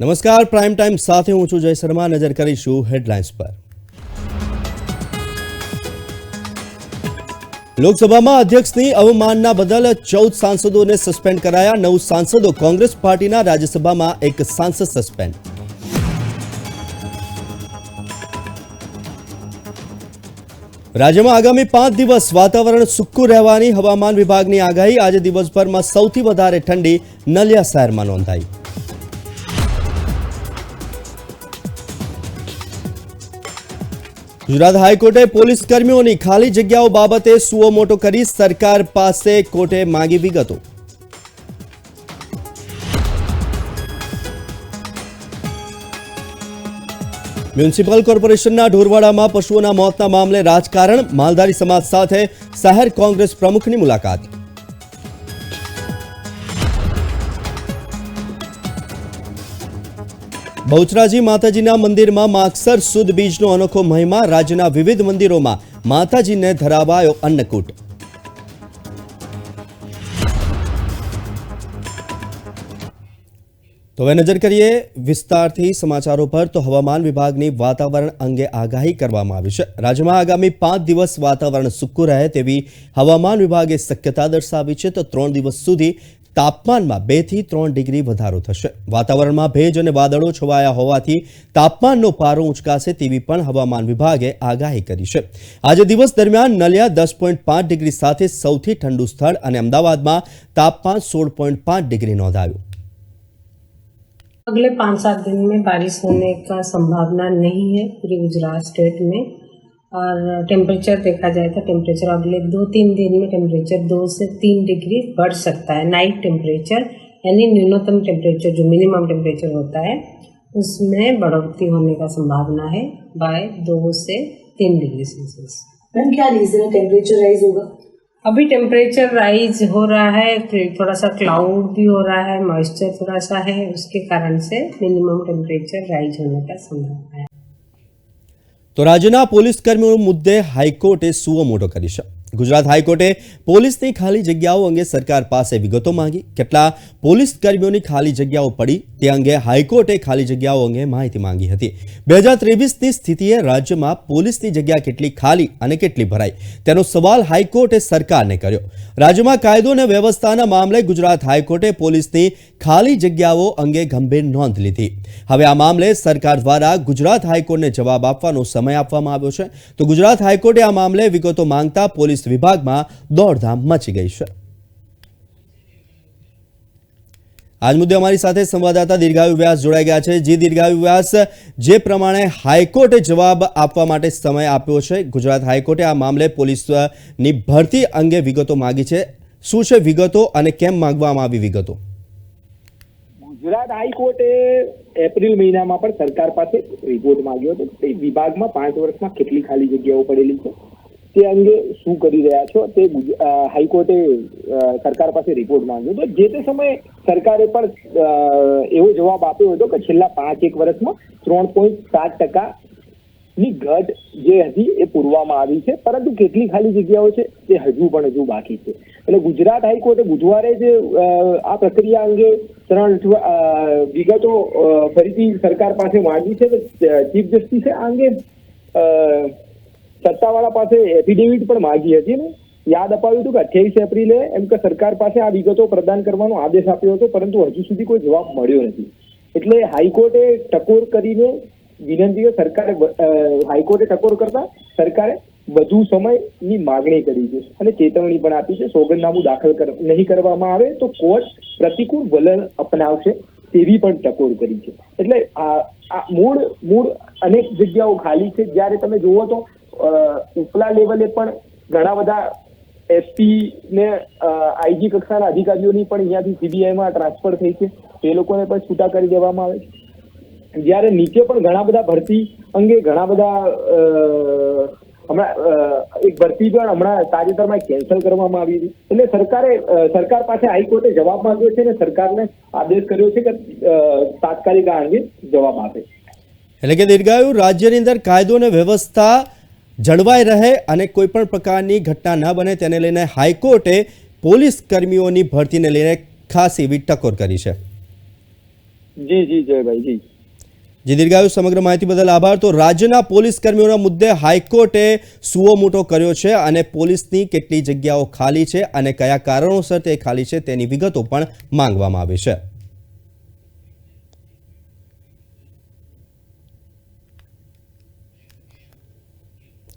નમસ્કાર, prime time સાથે હું છું જય શર્મા. નજર કરીશું હેડલાઇન્સ પર. લોકસભામાં અધ્યક્ષની અવમાનના બદલ ચૌદ સાંસદોને સસ્પેન્ડ કરાયા. નવ સાંસદો કોંગ્રેસ પાર્ટીના રાજ્યસભામાં, એક સાંસદ સસ્પેન્ડ. રાજ્યમાં આગામી પાંચ દિવસ વાતાવરણ સૂકું રહેવાની હવામાન વિભાગની આગાહી. આજે દિવસભરમાં સૌથી વધારે ઠંડી નલિયા શહેરમાં નોંધાઈ. ગુજરાત હાઈકોર્ટે પોલીસ કર્મીઓની ખાલી જગ્યાઓ બાબતે સુઓ મોટો કરી સરકાર પાસે કોર્ટે માંગી વિગતો. મ્યુનિસિપલ કોર્પોરેશનના ઢોરવાડામાં પશુઓના મોતના મામલે રાજકારણ, માલધારી સમાજ સાથે શહેર કોંગ્રેસ પ્રમુખની મુલાકાત. બહુચરાજી માતાજીના મંદિરમાં માગસર સુદ બીજનો અનોખો મહિમા રાજ્યના વિવિધ મંદિરોમાં માતાજીને ધરાવાયો અન્નકૂટ. તો હવે નજર કરીએ વિસ્તારથી સમાચારો પર, તો હવામાન વિભાગની વાતાવરણ અંગે આગાહી કરવામાં આવી છે. રાજ્યમાં આગામી પાંચ દિવસ વાતાવરણ સૂકું રહે તેવી હવામાન વિભાગે શક્યતા દર્શાવી છે. તો ત્રણ દિવસ સુધી તાપમાનમાં બેથી ત્રણ ડિગ્રી વધારો થશે. વાતાવરણમાં ભેજ અને વાદળો છવાયા હોવાથી તાપમાનનો પારો ઉંચકાશે તેવી પણ હવામાન વિભાગે આગાહી કરી છે. આજે દિવસ દરમિયાન નલિયા દસ પોઈન્ટ પાંચ ડિગ્રી સાથે સૌથી ઠંડુ સ્થળ અને અમદાવાદમાં તાપમાન સોળ પોઈન્ટ પાંચ ડિગ્રી નોંધાયું. અગલે પાંચ સાત દિન મેં બારિશ હોને કા સંભાવના નહીં હૈ પૂરે ગુજરાત સ્ટેટ મેં और टेम्परेचर देखा जाए तो टेम्परेचर अगले दो तीन दिन में टेम्परेचर दो से तीन डिग्री बढ़ सकता है। नाइट टेम्परेचर यानी न्यूनतम टेम्परेचर जो मिनिमम टेम्परेचर होता है उसमें बढ़ोतरी होने का संभावना है बाय दो से तीन डिग्री सेल्सियस मैम क्या रीजन है टेम्परेचर राइज होगा? अभी टेम्परेचर राइज हो रहा है थोड़ा सा क्लाउड भी हो रहा है मॉइस्चर थोड़ा सा है उसके कारण से मिनिमम टेम्परेचर राइज होने का संभावना है। તો રાજ્યના પોલીસ કર્મીઓ મુદ્દે હાઈકોર્ટે સુઓ મોટો કરી છે. ગુજરાત હાઈકોર્ટે પોલીસની ખાલી જગ્યાઓ અંગે સરકાર પાસે વિગતો માંગી. કેટલા પોલીસ કર્મીઓની ખાલી જગ્યાઓ પડી તે અંગે હાઈકોર્ટે ખાલી જગ્યાઓ અંગે માહિતી માંગી હતી. બે હજાર સ્થિતિએ રાજ્યમાં પોલીસની જગ્યા કેટલી ખાલી અને કેટલી ભરાઈ? તેનો સવાલ હાઈકોર્ટે સરકારને કર્યો. રાજ્યમાં કાયદો અને વ્યવસ્થાના મામલે ગુજરાત હાઈકોર્ટે પોલીસની ખાલી જગ્યાઓ અંગે ગંભીર નોંધ લીધી. હવે આ મામલે સરકાર દ્વારા ગુજરાત હાઈકોર્ટને જવાબ આપવાનો સમય આપવામાં આવ્યો છે. તો ગુજરાત હાઈકોર્ટે આ મામલે વિગતો માંગતા પોલીસ વિભાગમાં દોડધામ મચી ગઈ છે. આજ મુદ્દે અમારી સાથે સંવાદદાતા દીર્ઘાયુ વ્યાસ જોડાઈ ગયા છે. જે દીર્ઘાયુ વ્યાસ, જે પ્રમાણે હાઈકોર્ટે જવાબ આપવા માટે સમય આપ્યો છે, ગુજરાત હાઈકોર્ટે આ મામલે પોલીસની ભરતી અંગે વિગતો માંગી છે. શું છે વિગતો અને કેમ માંગવામાં આવી વિગતો? ગુજરાત હાઈકોર્ટે એપ્રિલ મહિનામાં પણ સરકાર પાસે રિપોર્ટ માંગ્યો હતો વિભાગમાં પાંચ વર્ષમાં કેટલી ખાલી જગ્યાઓ પડેલી છે. તે અંગે શું કરી રહ્યા છો? તે હાઈકોર્ટે સરકાર પાસે રિપોર્ટ માંગ્યો હતો. જે તે સમયે સરકારે પણ એવો જવાબ આપ્યો હતો કે છેલ્લા પાંચ એક વર્ષમાં ત્રણ પોઈન્ટ સાત ટકા ની ઘટ જે હતી એ પૂરવામાં આવી છે. પરંતુ કેટલી ખાલી જગ્યાઓ છે તે હજુ પણ હજુ બાકી છે. એટલે ગુજરાત હાઈકોર્ટે બુધવારે જે આ પ્રક્રિયા અંગે ત્રણ વિગતો ફરીથી સરકાર પાસે માંગી છે. તો ચીફ જસ્ટિસે આ અંગે સત્તાવાળા પાસે એફિડેવિટ પણ માંગી હતી ને. યાદ અપાવ્યું હતું કે અઠ્યાવીસ એપ્રિલે એમ કે સરકાર પાસે આ વિગતો પ્રદાન કરવાનો આદેશ આપ્યો હતો, પરંતુ હજુ સુધી કોઈ જવાબ મળ્યો નથી. એટલે હાઈકોર્ટે ટકોર કરીને વિનંતી સરકારે હાઈકોર્ટે ટકોર કરતા સરકારે વધુ સમયની માગણી કરી છે અને ચેતવણી પણ આપી છે. સોગંદનામું દાખલ નહીં કરવામાં આવે તો કોર્ટ પ્રતિકૂળ વલણ અપનાવશે તેવી પણ ટકોર કરી છે. એટલે આ મૂળ મૂળ અનેક જગ્યાઓ ખાલી છે. જ્યારે તમે જુઓ તો ઉપલા લેવલે પણ ઘણા બધા એસપી ને આઈજી કક્ષાના અધિકારીઓની પણ અહીંયાથી સીબીઆઈમાં ટ્રાન્સફર થઈ છે. તે લોકોને પણ છૂટા કરી દેવામાં આવે છે. જ્યારે નીચે પણ ઘણા બધા ભરતી અંગે ઘણા બધા હમણાં એક ભરતી પણ હમણાં તાજેતરમાં કેન્સલ કરવામાં આવી હતી. એટલે સરકારે સરકાર પાસે હાઈકોર્ટે જવાબ માંગ્યો છે અને સરકારને આદેશ કર્યો છે કે તાત્કાલિક આ અંગે જવાબ આપે. એટલે કે દીર્ઘાયુ રાજ્યની અંદર કાયદો અને વ્યવસ્થા જળવાઈ રહે અને કોઈ પણ પ્રકારની ઘટના ન બને તેને લઈને હાઈકોર્ટે પોલીસ કર્મીઓની ભરતીને લઈને ખાસ એવી ટકોર કરી છે. જી જી જયભાઈ જી. જી દીર્ઘાયુ સમગ્ર માહિતી બદલ આભાર. તો રાજ્યના પોલીસ કર્મીઓના મુદ્દે હાઈકોર્ટે સુઓ મોટો કર્યો છે અને પોલીસની કેટલી જગ્યાઓ ખાલી છે અને કયા કારણોસર તે ખાલી છે તેની વિગતો પણ માંગવામાં આવી છે.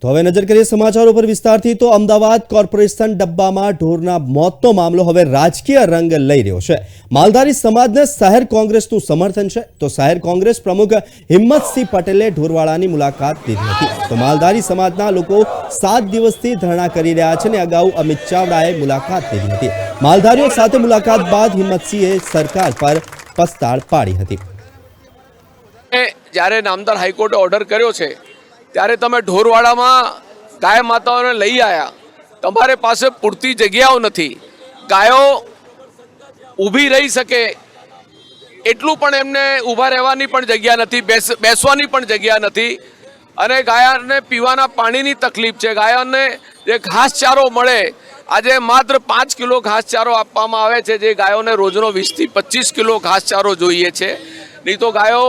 તો હવે નજર કરીએ સમાચારો પર વિસ્તારથી, તો અમદાવાદ કોર્પોરેશન ડબ્બામાં ઢોરના મોતનો મામલો હવે રાજકીય રંગ લઈ રહ્યો છે. માલધારી સમાજને શહેર કોંગ્રેસનું સમર્થન છે. તો શહેર કોંગ્રેસ પ્રમુખ હિંમતસિંહ પટેલે ઢોરવાડાની મુલાકાત લીધી હતી. તો માલધારી સમાજના લોકો સાત દિવસથી ધરણા કરી રહ્યા છે અને અગાઉ અમિત ચાવડાએ મુલાકાત લીધી હતી. માલધારીઓ સાથે મુલાકાત બાદ હિંમતસિંહે સરકાર પર પસ્તાળ પાડી હતી. જ્યારે નામદાર હાઈકોર્ટે ઓર્ડર કર્યો છે ત્યારે તમે ઢોરવાડામાં ગાય માતાઓને લઈ આવ્યા તમારે પાસે પૂરતી જગ્યાઓ નથી. ગાયો ઊભી રહી શકે. એટલું પણ એમને ઊભા રહેવાની પણ જગ્યા નથી, બેસ, બેસવાની પણ જગ્યા નથી. અને ગાયને પીવાના પાણીની તકલીફ છે. ગાયોને જે ઘાસચારો મળે, આજે માત્ર પાંચ કિલો ઘાસચારો આપવામાં આવે છે, જે ગાયોને રોજનો વીસથી પચીસ કિલો ઘાસચારો જોઈએ છે. નહીં તો ગાયો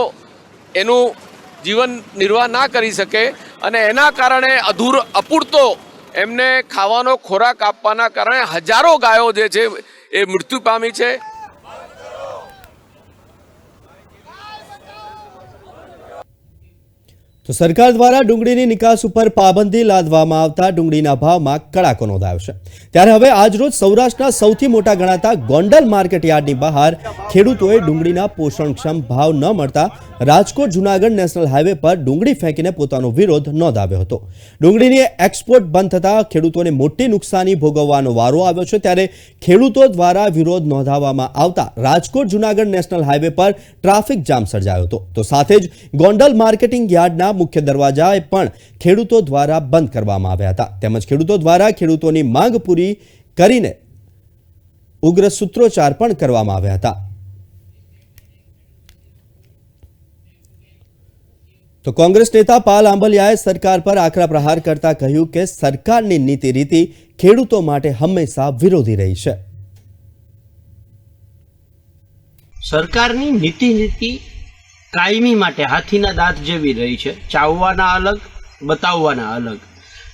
એનું જીવન નિર્વાહ ના કરી શકે અને એના કારણે અધૂર અપૂરતો એમને ખાવાનો ખોરાક આપવાના કારણે હજારો ગાયો જે છે એ મૃત્યુ પામી છે. તો સરકાર દ્વારા ડુંગળીની નિકાસ ઉપર પાબંદી લાદવામાં આવતા ડુંગળીના ભાવમાં કડાકો નોંધાયો છે. ત્યારે હવે આજરોજ સૌરાષ્ટ્રના સૌથી મોટા ગણાતા ગોંડલ માર્કેટ યાર્ડની બહાર ખેડૂતોએ ડુંગળીના પોષણક્ષમ ભાવ ન મળતા રાજકોટ જુનાગઢ નેશનલ હાઈવે પર ડુંગળી ફેંકીને પોતાનો વિરોધ નોંધાવ્યો હતો. ડુંગળીની એક્સપોર્ટ બંધ થતાં ખેડૂતોને મોટી નુકસાની ભોગવવાનો વારો આવ્યો છે ત્યારે ખેડૂતો દ્વારા વિરોધ નોંધાવવામાં આવતા રાજકોટ જુનાગઢ નેશનલ હાઈવે પર ટ્રાફિક જામ સર્જાયો હતો. તો સાથે જ ગોંડલ માર્કેટિંગ યાર્ડના મુખ્ય દરવાજાએ પણ ખેડૂતો દ્વારા બંધ કરવામાં આવ્યા હતા. તેમજ ખેડૂતો દ્વારા ખેડૂતોની માંગ પૂરી કરીને ઉગ્ર સૂત્રોચ્ચાર પણ કરવામાં આવ્યા હતા. તો કોંગ્રેસ નેતા પાલ આંબલિયાએ સરકાર પર આકરા પ્રહાર કરતા કહ્યું કે સરકારની નીતિ રીતિ ખેડૂતો માટે હંમેશા વિરોધી રહી છે. સરકારની નીતિ નીતિ કાયમી માટે હાથીના દાંત જેવી રહી છે. ચાવવાના અલગ, બતાવવાના અલગ.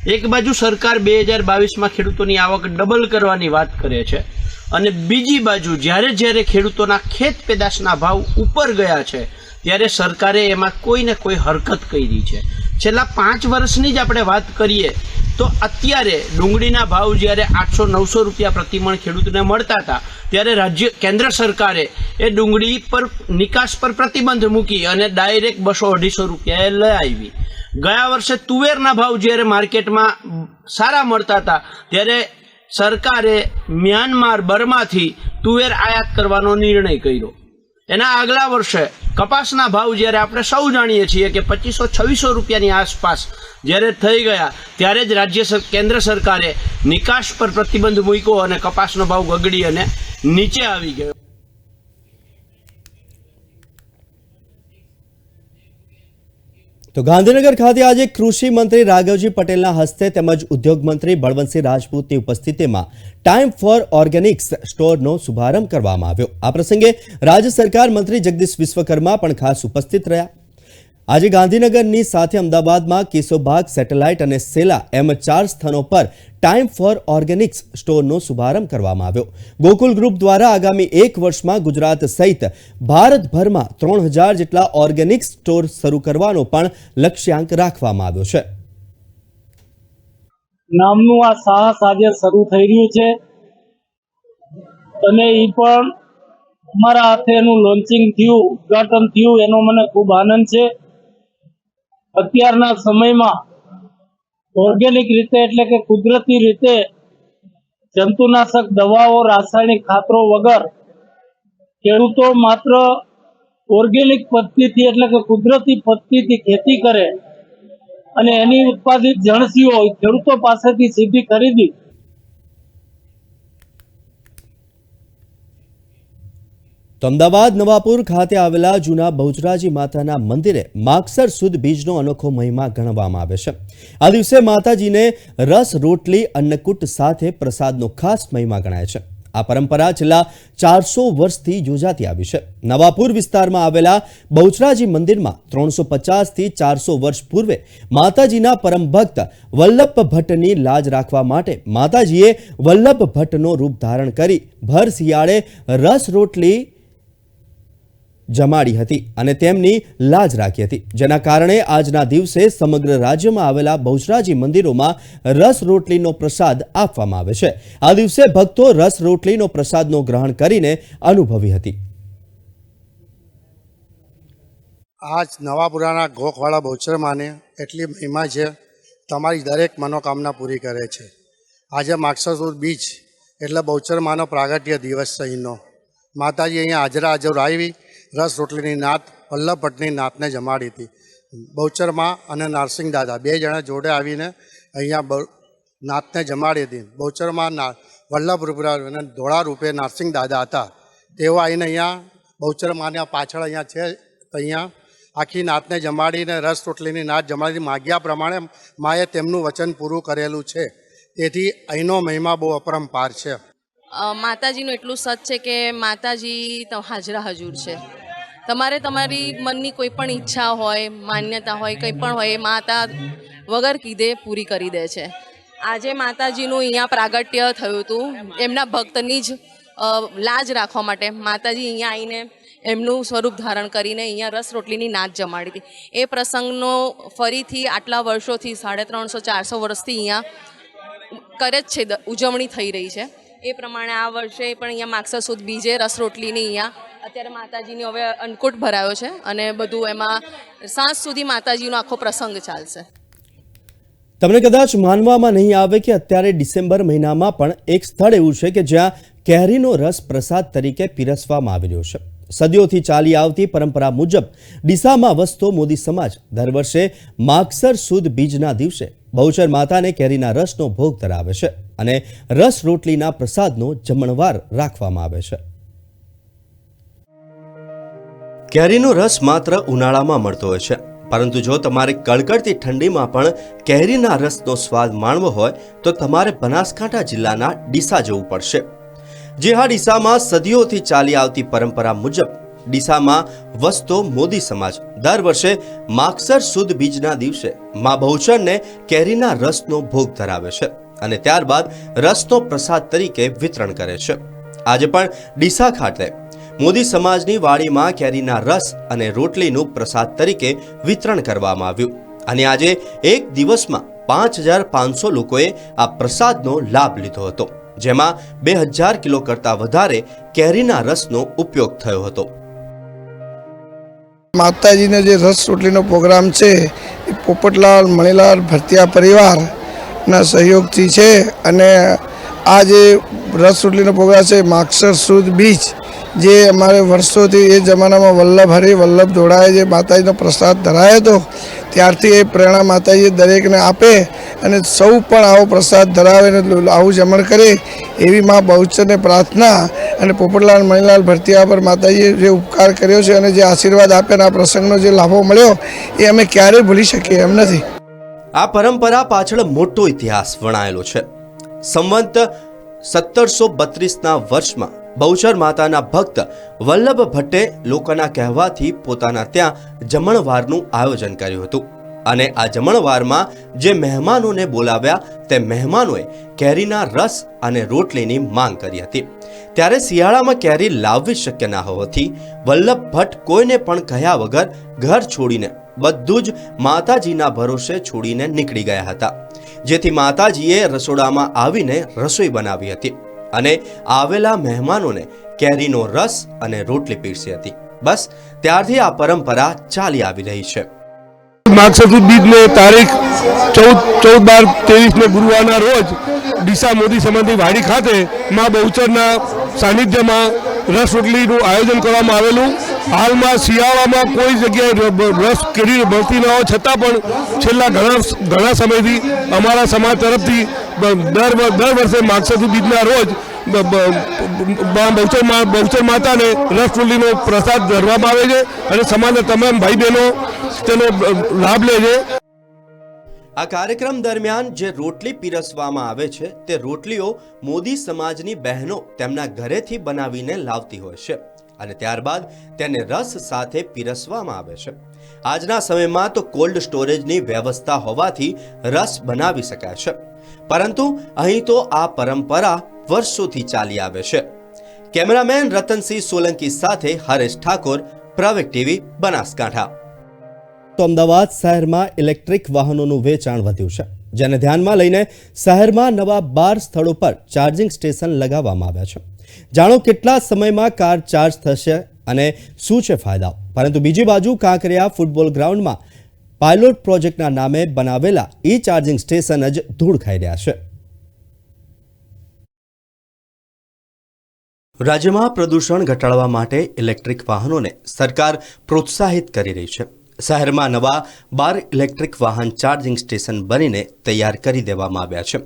એક બાજુ સરકાર બે હજાર બાવીસમાં ખેડૂતોની આવક ડબલ કરવાની વાત કરે છે અને બીજી બાજુ જ્યારે જ્યારે ખેડૂતોના ખેત પેદાશના ભાવ ઉપર ગયા છે, ત્યારે સરકારે એમાં કોઈ ને કોઈ હરકત કરી છે. છેલ્લા પાંચ વર્ષની જ આપણે વાત કરીએ તો અત્યારે ડુંગળીના ભાવ જ્યારે આઠસો નવસો રૂપિયા પ્રતિમણ ખેડૂતને મળતા હતા, ત્યારે રાજ્ય, કેન્દ્ર સરકારે એ ડુંગળી પર નિકાસ પર પ્રતિબંધ મૂકી અને ડાયરેક્ટ બસો અઢીસો રૂપિયાએ લઈ આવી. ગયા વર્ષે તુવેરના ભાવ જ્યારે માર્કેટમાં સારા મળતા હતા, ત્યારે સરકારે મ્યાનમાર બર્માથી તુવેર આયાત કરવાનો નિર્ણય કર્યો. એના આગલા વર્ષે કપાસના ભાવ જ્યારે આપણે સૌ જાણીએ છીએ કે પચીસો છવ્વીસો રૂપિયાની આસપાસ જ્યારે થઈ ગયા, ત્યારે જ રાજ્ય કેન્દ્ર સરકારે નિકાસ પર પ્રતિબંધ મૂક્યો અને કપાસનો ભાવ ગગડી અને નીચે આવી ગયો. તો ગાંધીનગર ખાતે આજે કૃષિ મંત્રી રાઘવજી પટેલના હસ્તે તેમજ ઉદ્યોગ મંત્રી બળવંતસિંહ રાજપૂતની ઉપસ્થિતિમાં ટાઈમ ફોર ઓર્ગેનિક્સ સ્ટોરનો શુભારંભ કરવામાં આવ્યો. આ પ્રસંગે રાજ્ય સરકાર મંત્રી જગદીશ વિશ્વકર્મા પણ ખાસ ઉપસ્થિત રહ્યા. આજે ગાંધીનગરની સાથે અમદાવાદમાં કેશોબાગ સેટેલાઇટ અને સેલા એમ ચાર સ્થાનો પર ટાઈમ ફોર ઓર્ગેનિક્સ સ્ટોરનો શુભારંભ કરવામાં આવ્યો. ગોકુલ ગ્રુપ દ્વારા આગામી એક વર્ષમાં ગુજરાત સહિત ભારતભરમાં ત્રણ હજાર જેટલા ઓર્ગેનિક સ્ટોર શરૂ કરવાનો પણ લક્ષ્યાંક રાખવામાં આવ્યો છે. નામનું આ સાહસ આજે શરૂ થઈ રહ્યું છે. અને એ પણ અમારા હાથે એનું લોન્ચિંગ થયું, ઉદઘાટન થયું, એનો મને ખૂબ આનંદ છે. અત્યારના સમયમાં ઓર્ગેનિક રીતે એટલે કે કુદરતી રીતે જંતુનાશક દવાઓ, રાસાયણિક ખાતરો વગર ખેડૂતો માત્ર ઓર્ગેનિક પદ્ધતિથી એટલે કે કુદરતી પદ્ધતિથી ખેતી કરે અને એની ઉત્પાદિત જણસીઓ ખેડૂતો પાસેથી સીધી ખરીદી તો અમદાવાદ નવાપુર ખાતે આવેલા જૂના બહુચરાજી માતાના મંદિરે માગસર સુદ બીજનો અનોખો મહિમા ગણવામાં આવે છે. આ દિવસે માતાજીને રસ, રોટલી, અન્નકૂટ સાથે પ્રસાદનો ખાસ મહિમા ગણાય છે. આ પરંપરા છેલ્લા ચારસો વર્ષથી યોજાતી આવી છે. નવાપુર વિસ્તારમાં આવેલા બહુચરાજી મંદિરમાં ત્રણસો પચાસથી ચારસો વર્ષ પૂર્વે માતાજીના પરમ ભક્ત વલ્લભ ભટ્ટની લાજ રાખવા માટે માતાજીએ વલ્લભ ભટ્ટનો રૂપ ધારણ કરી ભર શિયાળે રસ, રોટલી જમાડી હતી અને તેમની લાજ રાખી હતી. જેના કારણે આજના દિવસે સમગ્ર રાજ્યમાં આવેલા બહુચરાજી મંદિરોમાં રસ રોટલીનો પ્રસાદ આપવામાં આવે છે. આ દિવસે ભક્તો રસ રોટલીનો પ્રસાદનો ગ્રહણ કરીને અનુભવી હતી. આજ નવાપુરાના ગોખવાળા બહુચર માને એટલી મહિમા છે, તમારી દરેક મનોકામના પૂરી કરે છે. આજે માક્ષસુર બીચ એટલે બહુચર માનો પ્રાગટ્ય દિવસ સહીનો માતાજી અહીંયા હાજરા હાજર આવી રસ રોટલીની નાત વલ્લભ ભટ્ટની નાતને જમાડી હતી. બહુચરમાં અને નારસિંહ દાદા બે જણા જોડે આવીને અહીંયા નાતને જમાડી હતી. બહુચરમાં ના, વલ્લભ રૂપરા અને ધોળા રૂપે નારસિંહ દાદા હતા. તેઓ આવીને અહીંયા બહુચર માને પાછળ અહીંયા છે અહીંયા આખી નાતને જમાડીને રસ રોટલીની નાત જમાડી માગ્યા પ્રમાણે માએ તેમનું વચન પૂરું કરેલું છે. તેથી અહીંનો મહિમા બહુ અપરંપાર છે. માતાજીનું એટલું સત છે કે માતાજી તો હાજરા હજુર છે. તમારે તમારી મનની કોઈ પણ ઈચ્છા હોય, માન્યતા હોય, કંઈ પણ હોય, એ માતા વગર કીધે પૂરી કરી દે છે. આજે માતાજીનું અહીંયા પ્રાગટ્ય થયું હતું. એમના ભક્તની જ લાજ રાખવા માટે માતાજી અહીંયા આવીને એમનું સ્વરૂપ ધારણ કરીને અહીંયા રસ રોટલીની નાચ જમાડી હતી. એ પ્રસંગનો ફરીથી આટલા વર્ષોથી, સાડા ત્રણસો, ચારસો વર્ષથી અહીંયા કરે જ છે, ઉજવણી થઈ રહી છે. એ પ્રમાણે આ વર્ષે પણ અહીંયા માગસર સુદ બીજે રસ રોટલીની અહીંયા અત્યારે માતાજીની હવે અન્નકૂટ ભરાયો છે અને બધું એમાં સાંજ સુધી માતાજીનો આખો પ્રસંગ ચાલશે. તમને કદાચ માનવામાં નહીં આવે કે અત્યારે ડિસેમ્બર મહિનામાં પણ એક સ્થળ એવું છે કે જ્યાં કેરીનો રસ પ્રસાદ તરીકે પીરસવામાં આવી રહ્યો છે. સદીઓથી ચાલી આવતી પરંપરા મુજબ ડીસામાં વસતો મોદી સમાજ દર વર્ષે માગસર સુદ બીજના દિવસે બહુચર માતાને કેરીના રસનો ભોગ ધરાવે છે અને રસ રોટલીના પ્રસાદનો જમણવાર રાખવામાં આવે છે. કેરીનો રસ માત્ર ઉનાળામાં મળતો હોય છે. પરંતુ જો તમારે કડકડતી ઠંડીમાં પણ કેરીના રસનો સ્વાદ માણવો હોય, તો તમારે બનાસકાંઠા જિલ્લાના ડીસા જવું પડશે. જે હા ડીસામાં સદીઓથી ચાલી આવતી પરંપરા મુજબ, ડીસામાં વસતો મોદી સમાજ દર વર્ષે માગસર સુદ બીજના દિવસે મા બહુચરને કેરીના રસનો ભોગ ધરાવે છે અને ત્યારબાદ રસનો પ્રસાદ તરીકે વિતરણ કરે છે. આજે પણ ડીસા ખાતે મોદી સમાજની વાડીમાં કેરીના રસ અને રોટલીનું પ્રસાદ તરીકે વિતરણ કરવામાં આવ્યું. અને આજે એક દિવસમાં પાંચ હજાર પાંચસો લોકોએ આ પ્રસાદનો લાભ લીધો હતો, જેમાં બે હજાર કિલો કરતાં વધારે કેરીના રસનો ઉપયોગ થયો હતો. માતાજીનો જે રસ રોટલીનો પ્રોગ્રામ છે, એ પોપટલાલ, મણીલાલ, ભરતિયા પરિવારના સહયોગથી છે. અને આ જે રસ રોટલીનો પ્રોગ્રામ છે, માગસર સુદ બીચ જે અમારે વર્ષોથી એ જમાનામાં વલ્લભ હરિ વલ્લભ ધોળાએ જે માતાજીનો પ્રસાદ ધરાયો હતો, ત્યારથી એ પ્રેરણા માતાજી દરેકને આપે અને સૌ પણ આવો પ્રસાદ ધરાવે અને આવું જમણ કરે એવી મા બહુચરને પ્રાર્થના અને પોપટલાલ, મણીલાલ ભરતિયા પર માતાજીએ જે ઉપકાર કર્યો છે અને જે આશીર્વાદ આપ્યા આ પ્રસંગનો જે લાભો મળ્યો, એ અમે ક્યારેય ભૂલી શકીએ એમ નથી. આ પરંપરા પાછળ મોટો ઇતિહાસ વણાયેલો છે. સંવંત સત્તરસો બત્રીસના વર્ષમાં બહુચર માતાના ભક્ત વલ્લભ ભટ્ટે લોકોના કહેવાથી પોતાના ત્યાં જમણવારનું આયોજન કર્યું હતું. અને આ જમણવારમાં જે મહેમાનોને બોલાવ્યા તે મહેમાનોએ કેરીના રસ અને રોટલીની માંગ કરી હતી. ત્યારે શિયાળામાં કેરી લાવવી શક્ય ના હોવાથી વલ્લભ ભટ્ટ કોઈને પણ કહ્યા વગર ઘર છોડીને બધું જ માતાજીના ભરોસે છોડીને નીકળી ગયા હતા. જેથી માતાજીએ રસોડામાં આવીને રસોઈ બનાવી હતી. અને આવેલા મહેમાનોને કેરીનો રસ અને રોટલી પીરસી હતી. બસ, ત્યારથી આ પરંપરા ચાલી આવી રહી છે. માગસર બીજને તારીખ ચૌદ ચૌદ બાર ને ગુરુવારના રોજ ડીસા મોદી સમાધિ વાડી ખાતે મા બહુચરના સાનિધ્યમાં રસ રોટલીનું આયોજન કરવામાં આવેલું. હાલમાં શિયાળામાં કોઈ જગ્યાએ રસ કેરી મળતી ન હોવા છતાં પણ છેલ્લા ઘણા ઘણા સમયથી અમારા સમાજ તરફથી દર દર વર્ષે માગસર બીજના રોજ બહુચર બહુચર માતાને રસ પ્રસાદ ધરવામાં આવે છે અને સમાજના તમામ ભાઈ બહેનો તેનો લાભ લે છે. આ કાર્યક્રમ દરમિયાન જે રોટલી પીરસવામાં આવે છે, તે રોટલીઓ મોદી સમાજની બહેનો તેમના ઘરેથી બનાવીને લાવતી હોય છે. અને ત્યારબાદ તેને રસ સાથે પીરસવામાં આવે છે. આજના સમયમાં તો કોલ્ડ સ્ટોરેજની વ્યવસ્થા હોવાથી રસ બનાવી શકાય છે. પરંતુ અહીં તો આ પરંપરા વર્ષોથી ચાલી આવે છે. કેમેરામેન રતનસિંહ સોલંકી સાથે હરેશ ઠાકોર પ્રવેક ટીવી, બનાસકાંઠા. તો અમદાવાદ શહેરમાં ઇલેક્ટ્રિક વાહનોનું વેચાણ વધ્યું છે. જેને ધ્યાનમાં લઈને શહેરમાં નવા બાર સ્થળો પર ચાર્જિંગ સ્ટેશન લગાવવામાં આવ્યા છે. જાણો કેટલા સમયમાં કાર ચાર્જ થશે અને શું છે ફાયદાઓ પરંતુ બીજી બાજુ કાંકરિયા ફૂટબોલ ગ્રાઉન્ડમાં પાયલોટ પ્રોજેક્ટના નામે બનાવેલા ઈ ચાર્જિંગ સ્ટેશન જ ધૂળ ખાઈ રહ્યા છે. રાજ્યમાં પ્રદૂષણ ઘટાડવા માટે ઇલેક્ટ્રિક વાહનોને સરકાર પ્રોત્સાહિત કરી રહી છે. શહેરમાં નવા બાર ઇલેક્ટ્રિક વાહન ચાર્જિંગ સ્ટેશન બનીને તૈયાર કરી દેવામાં આવ્યા છે.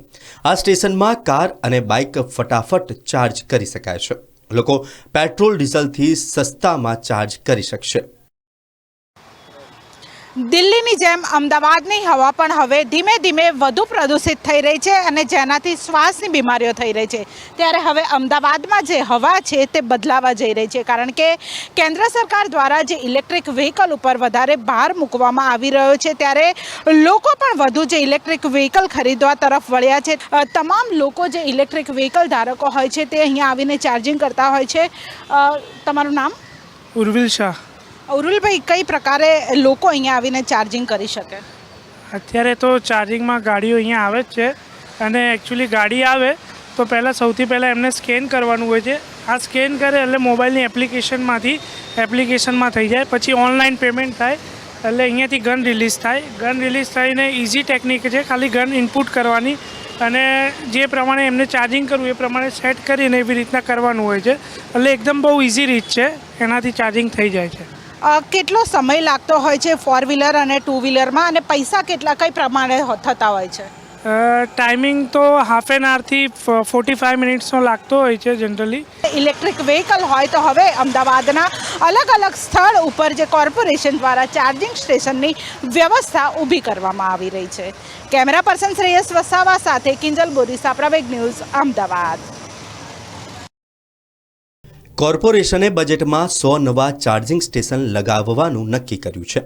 આ સ્ટેશનમાં કાર અને બાઇક ફટાફટ ચાર્જ કરી શકાય છે. લોકો પેટ્રોલ, ડીઝલથી સસ્તામાં ચાર્જ કરી શકશે. દિલ્હીની જેમ અમદાવાદની હવા પણ હવે ધીમે ધીમે વધુ પ્રદૂષિત થઈ રહી છે અને જેનાથી શ્વાસની બીમારીઓ થઈ રહી છે. ત્યારે હવે અમદાવાદમાં જે હવા છે તે બદલાવા જઈ રહી છે. કારણ કે કેન્દ્ર સરકાર દ્વારા જે ઇલેક્ટ્રિક વ્હીકલ ઉપર વધારે ભાર મૂકવામાં આવી રહ્યો છે, ત્યારે લોકો પણ વધુ જે ઇલેક્ટ્રિક વ્હીકલ ખરીદવા તરફ વળ્યા છે. તમામ લોકો જે ઇલેક્ટ્રિક વ્હીકલ ધારકો હોય છે તે અહીંયા આવીને ચાર્જિંગ કરતા હોય છે. તમારું નામ? ઉર્વિલ શાહ. અરુલભાઈ, કઈ પ્રકારે લોકો અહીંયા આવીને ચાર્જિંગ કરી શકે? અત્યારે તો ચાર્જિંગમાં ગાડીઓ અહીંયા આવે જ છે અને એકચ્યુઅલી ગાડી આવે તો પહેલાં સૌથી પહેલાં એમને સ્કેન કરવાનું હોય છે. આ સ્કેન કરે એટલે મોબાઈલની એપ્લિકેશનમાંથી એપ્લિકેશનમાં થઈ જાય, પછી ઓનલાઈન પેમેન્ટ થાય એટલે અહીંયાથી ગન રિલીઝ થાય. ગન રિલીઝ થઈને ઇઝી ટેકનિક છે, ખાલી ગન ઇનપુટ કરવાની અને જે પ્રમાણે એમને ચાર્જિંગ કરવું એ પ્રમાણે સેટ કરીને એવી રીતના કરવાનું હોય છે. એટલે એકદમ બહુ ઇઝી રીત છે, એનાથી ચાર્જિંગ થઈ જાય છે. કેટલો સમય લાગતો હોય છે ફોર વ્હીલર અને ટુ વ્હીલરમાં અને પૈસા કેટલા કઈ પ્રમાણે થતા હોય છે? ટાઈમિંગ તો હાફ એન આવરથી ફોર્ટી ફાઇવ મિનિટ્સનો લાગતો હોય છે જનરલી ઇલેક્ટ્રિક વ્હીકલ હોય તો હવે અમદાવાદના અલગ અલગ સ્થળ ઉપર જે કોર્પોરેશન દ્વારા ચાર્જિંગ સ્ટેશનની વ્યવસ્થા ઊભી કરવામાં આવી રહી છે. કેમેરા પર્સન શ્રેયસ વસાવા સાથે કિંજલ બોરી પ્રવેગ ન્યૂઝ અમદાવાદ. કોર્પોરેશને બજેટમાં સો નવા ચાર્જિંગ સ્ટેશન લગાવવાનું નક્કી કર્યું છે.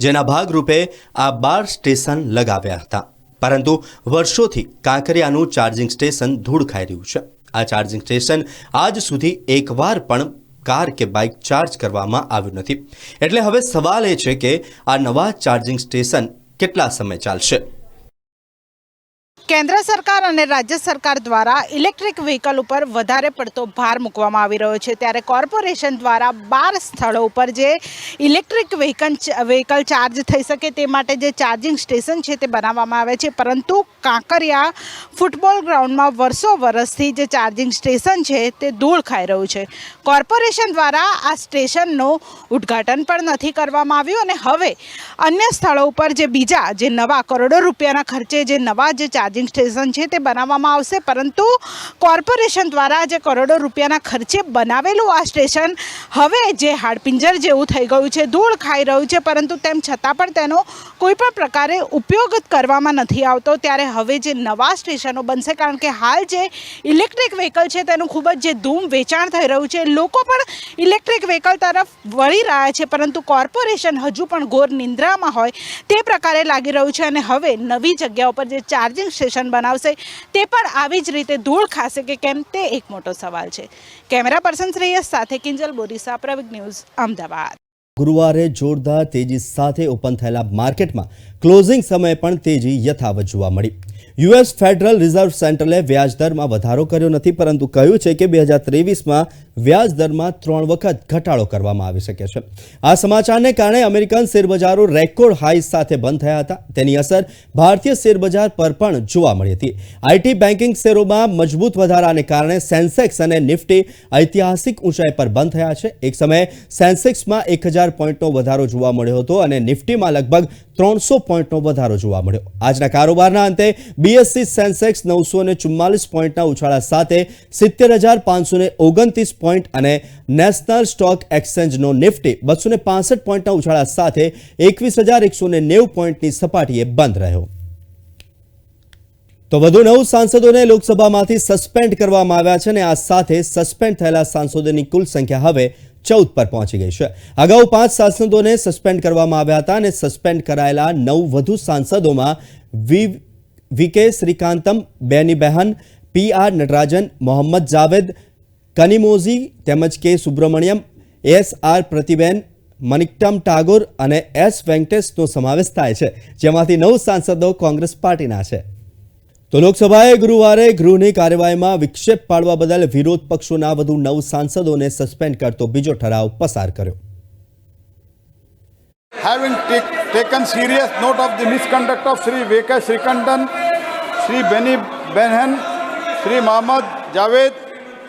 જેના ભાગરૂપે આ બાર સ્ટેશન લગાવ્યા હતા. પરંતુ વર્ષોથી કાંકરિયાનું ચાર્જિંગ સ્ટેશન ધૂળ ખાઈ રહ્યું છે. આ ચાર્જિંગ સ્ટેશન આજ સુધી એકવાર પણ કાર કે બાઇક ચાર્જ કરવામાં આવ્યું નથી. એટલે હવે સવાલ એ છે કે આ નવા ચાર્જિંગ સ્ટેશન કેટલા સમય ચાલશે? કેન્દ્ર સરકાર અને રાજ્ય સરકાર દ્વારા ઇલેક્ટ્રિક વ્હીકલ ઉપર વધારે પડતો ભાર મૂકવામાં આવી રહ્યો છે. ત્યારે કોર્પોરેશન દ્વારા બાર સ્થળો ઉપર જે ઇલેક્ટ્રિક વ્હીકલ વ્હીકલ ચાર્જ થઈ શકે તે માટે જે ચાર્જિંગ સ્ટેશન છે તે બનાવવામાં આવે છે. પરંતુ કાંકરિયા ફૂટબોલ ગ્રાઉન્ડમાં વર્ષો વર્ષથી જે ચાર્જિંગ સ્ટેશન છે તે ધૂળ ખાઈ રહ્યું છે. કોર્પોરેશન દ્વારા આ સ્ટેશનનું ઉદ્ઘાટન પણ નથી કરવામાં આવ્યું અને હવે અન્ય સ્થળો ઉપર જે બીજા જે નવા કરોડો રૂપિયાના ખર્ચે જે નવા જે ચાર્જિંગ સ્ટેશન છે તે બનાવવામાં આવશે. પરંતુ કોર્પોરેશન દ્વારા જે કરોડો રૂપિયાના ખર્ચે બનાવેલું આ સ્ટેશન હવે જે હાડપિંજર જેવું થઈ ગયું છે, ધૂળ ખાઈ રહ્યું છે, પરંતુ તેમ છતાં પણ તેનો કોઈ પણ પ્રકારે ઉપયોગ કરવામાં નથી આવતો. ત્યારે હવે જે નવા સ્ટેશનો બનશે, કારણ કે હાલ જે ઇલેક્ટ્રિક વ્હીકલ છે તેનું ખૂબ જ જે ધૂમ વેચાણ થઈ રહ્યું છે. લોકો પણ ઇલેક્ટ્રિક વ્હીકલ તરફ વળી રહ્યા છે, પરંતુ કોર્પોરેશન હજુ પણ ઘોર નિંદ્રામાં હોય તે પ્રકારે લાગી રહ્યું છે. અને હવે નવી જગ્યા ઉપર જે ચાર્જિંગ સ્ટેશન બનાવશે. તે પણ આવી જ રીતે ધૂળ ખાશે કે કેમ તે એક મોટો સવાલ છે. કેમેરા પર્સન શ્રેયસ સાથે કિંજલ બોરીસા પ્રવિક ન્યૂઝ, અમદાવાદ. ગુરુવારે જોરદાર તેજી સાથે ઓપન થયેલા માર્કેટમાં ક્લોઝિંગ સમયે પણ તેજી યથાવત જોવા મળી. યુએસ ફેડરલ રિઝર્વ સેન્ટ્રલે વ્યાજ દરમાં વધારો કર્યો નથી, પરંતુ કહ્યું છે કે બે હજાર ત્રેવીસમાં વ્યાજ દરમાં ત્રણ વખત ઘટાડો કરવામાં આવી શકે છે. આ સમાચારને કારણે અમેરિકન શેરબજારો રેકોર્ડ હાઈ સાથે બંધ થયા હતા. તેની અસર ભારતીય શેરબજાર પર પણ જોવા મળી હતી. આઈટી બેન્કિંગ શેરોમાં મજબૂત વધારાને કારણે સેન્સેક્સ અને નિફ્ટી ઐતિહાસિક ઊંચાઈ પર બંધ થયા છે. એક સમયે સેન્સેક્સમાં એક હજાર પોઈન્ટનો વધારો જોવા મળ્યો હતો અને નિફ્ટીમાં લગભગ ત્રણસો પોઈન્ટનો વધારો જોવા મળ્યો. આજના કારોબારના અંતે બીએસસી સેન્સેક્સ નવસો ને ચુમ્માલીસ પોઈન્ટના ઉછાળા સાથે સિત્તેર હજાર પાંચસો ને ઓગણત્રીસ પોઈન્ટ અને નેશનલ સ્ટોક એક્સચેન્જનો નિફ્ટી બસો ને પાસઠ પોઈન્ટના ઉછાળા સાથે એકવીસ હજાર એકસો ને નેવું પોઈન્ટની સપાટીએ બંધ રહ્યો. તો વધુ નવ સાંસદોને લોકસભામાંથી સસ્પેન્ડ કરવામાં આવ્યા છે અને આ સાથે સસ્પેન્ડ થયેલા સાંસદોની કુલ સંખ્યા હવે ચૌદ પર પહોંચી ગઈ છે. અગાઉ પાંચ સાંસદોને સસ્પેન્ડ કરવામાં આવ્યા હતા અને સસ્પેન્ડ કરાયેલા નવ વધુ સાંસદોમાં વી VK Srikantham, Benny Behanan P R Natarajan, Mohammed Javed, Kanimozhi તેમજ K Subramaniam S R Parthiban, Manickam Tagore અને એસ વેંકટેશનો સમાવેશ થાય છે. જેમાંથી નવ સાંસદો કોંગ્રેસ પાર્ટીના છે. તો લોકસભાએ ગુરુવારે ગૃહની કાર્યવાહીમાં વિક્ષેપ પાડવા બદલ વિરોધ પક્ષોના વધુ નવ સાંસદોને સસ્પેન્ડ કરતો બીજો ઠરાવ પસાર કર્યો having take, taken serious note of the misconduct of Sri Veka Srikandan, Sri Beni Benhan, Sri Mohammad Javed,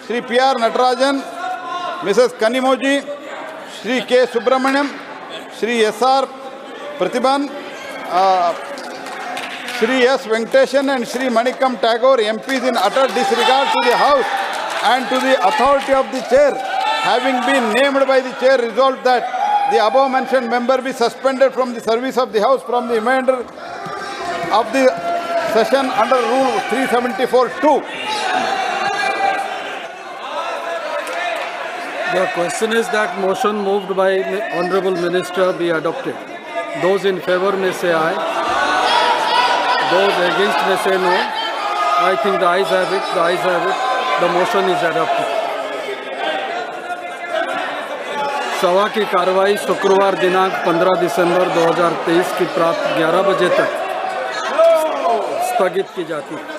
Sri P.R. Natarajan, Mrs. Kanimoji, Sri K. Subramaniam, Sri S.R. Pratibhan, uh, Sri S. Venkateshan and Sri Manikam Tagore, MPs in utter disregard to the House and to the authority of the Chair, having been named by the Chair, resolved that the above mentioned member be suspended from the service of the House from the remainder of the session under Rule 374-2. The question is that motion moved by Honorable Minister be adopted. Those in favor may say aye. Those against may say no. I think the ayes have it, the ayes have it. The motion is adopted. सभा की कार्रवाई शुक्रवार दिनांक 15 दिसंबर 2023 की प्राप्त 11 बजे तक स्थगित की जाती है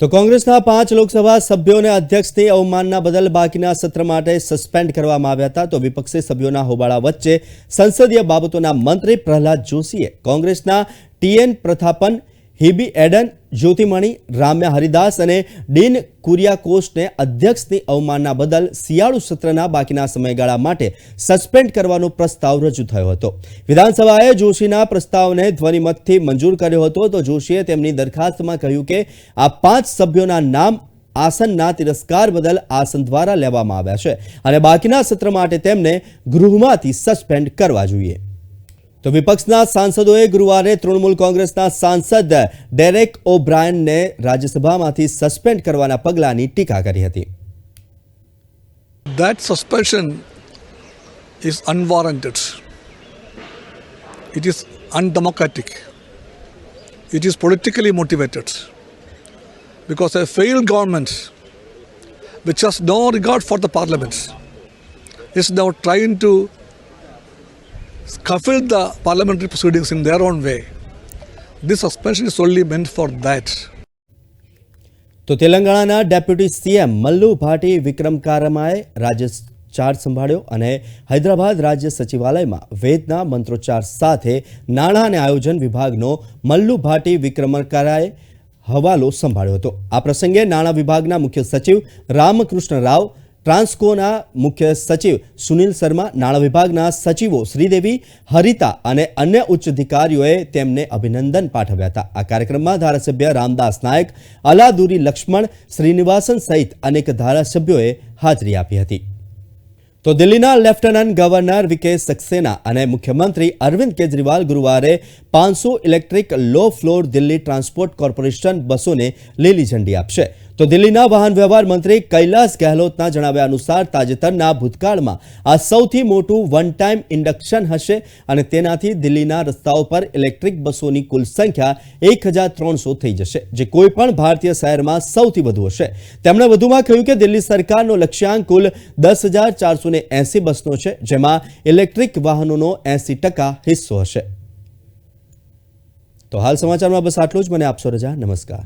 તો કોંગ્રેસના પાંચ લોકસભા સભ્યોને અધ્યક્ષની અવમાનના બદલ બાકીના સત્ર માટે સસ્પેન્ડ કરવામાં આવ્યા હતા તો વિપક્ષી સભ્યોના હોબાળા વચ્ચે સંસદીય બાબતોના મંત્રી પ્રહલાદ જોશીએ કોંગ્રેસના ટીએન પ્રથાપન, હિબી એડન, જ્યોતિમણી, રામ્યા હરિદાસ અને ડીન કુરિયાકોસને અધ્યક્ષની અવમાનના બદલ શિયાળુ સત્રના બાકીના સમયગાળા માટે સસ્પેન્ડ કરવાનો પ્રસ્તાવ રજૂ થયો હતો. વિધાનસભાએ જોશીના પ્રસ્તાવને ધ્વનિમતથી મંજૂર કર્યો હતો તો જોશીએ તેમની દરખાસ્તમાં કહ્યું કે આ પાંચ સભ્યોના નામ આસનના તિરસ્કાર બદલ આસન દ્વારા લેવામાં આવ્યા છે અને બાકીના સત્ર માટે તેમને ગૃહમાંથી સસ્પેન્ડ કરવા જોઈએ. તો વિપક્ષના સાંસદોએ ગુરુવારે તૃણમૂલ કોંગ્રેસના સાંસદ ડેરેક ઓબ્રાયનને રાજ્યસભામાંથી સસ્પેન્ડ કરવાના પગલાંની ટીકા કરી હતી That suspension is unwarranted. It is undemocratic. It is politically motivated. Because a failed government, which has no regard for the parliament, is now trying to scaffold the parliamentary proceedings in their own way. This suspension is solely meant for that. તો તેલંગાણાના deputy CM મલ્લુ ભાટી વિક્રમ કારમાએ રાજ્ય charge સંભાળ્યો અને હૈદરાબાદ રાજ્ય સચિવાલયમાં વેદના મંત્રોચ્ચાર સાથે નાણાં અને આયોજન વિભાગનો મલ્લુ ભાટી વિક્રમકારાએ હવાલો સંભાળ્યો હતો આ પ્રસંગે નાણાં વિભાગના મુખ્ય સચિવ રામકૃષ્ણ રાવ ટ્રાન્સકોના મુખ્ય સચિવ સુનિલ શર્મા, નાણાં વિભાગના સચિવો શ્રીદેવી, હરિતા અને અન્ય ઉચ્ચ અધિકારીઓએ તેમને અભિનંદન પાઠવ્યા હતા. આ કાર્યક્રમમાં ધારાસભ્ય રામદાસ નાયક, અલાદુરી લક્ષ્મણ, શ્રીનિવાસન સહિત અનેક ધારાસભ્યોએ હાજરી આપી હતી. તો દિલ્હીના લેફ્ટનન્ટ ગવર્નર વિકે સક્સેના અને મુખ્યમંત્રી અરવિંદ કેજરીવાલ ગુરુવારે પાંચસો electric low floor Delhi transport corporation બસોને લીલી ઝંડી આપશે. તો દિલ્હીના વાહન વ્યવહાર મંત્રી કૈલાસ ગેહલોતના જણાવ્યા અનુસાર તાજેતરના ભૂતકાળમાં આ સૌથી મોટું વન ટાઈમ ઇન્ડક્શન હશે અને તેનાથી દિલ્હીના રસ્તાઓ પર ઇલેક્ટ્રિક બસોની કુલ સંખ્યા એક થઈ જશે, જે કોઈ પણ ભારતીય શહેરમાં સૌથી વધુ હશે. તેમણે વધુમાં કહ્યું કે દિલ્હી સરકારનો લક્ષ્યાંક કુલ દસ બસનો છે, જેમાં ઇલેક્ટ્રિક વાહનોનો એસી હિસ્સો હશે. તો હાલ સમાચારમાં બસ આટલું જ. મને આપશો રજા. નમસ્કાર.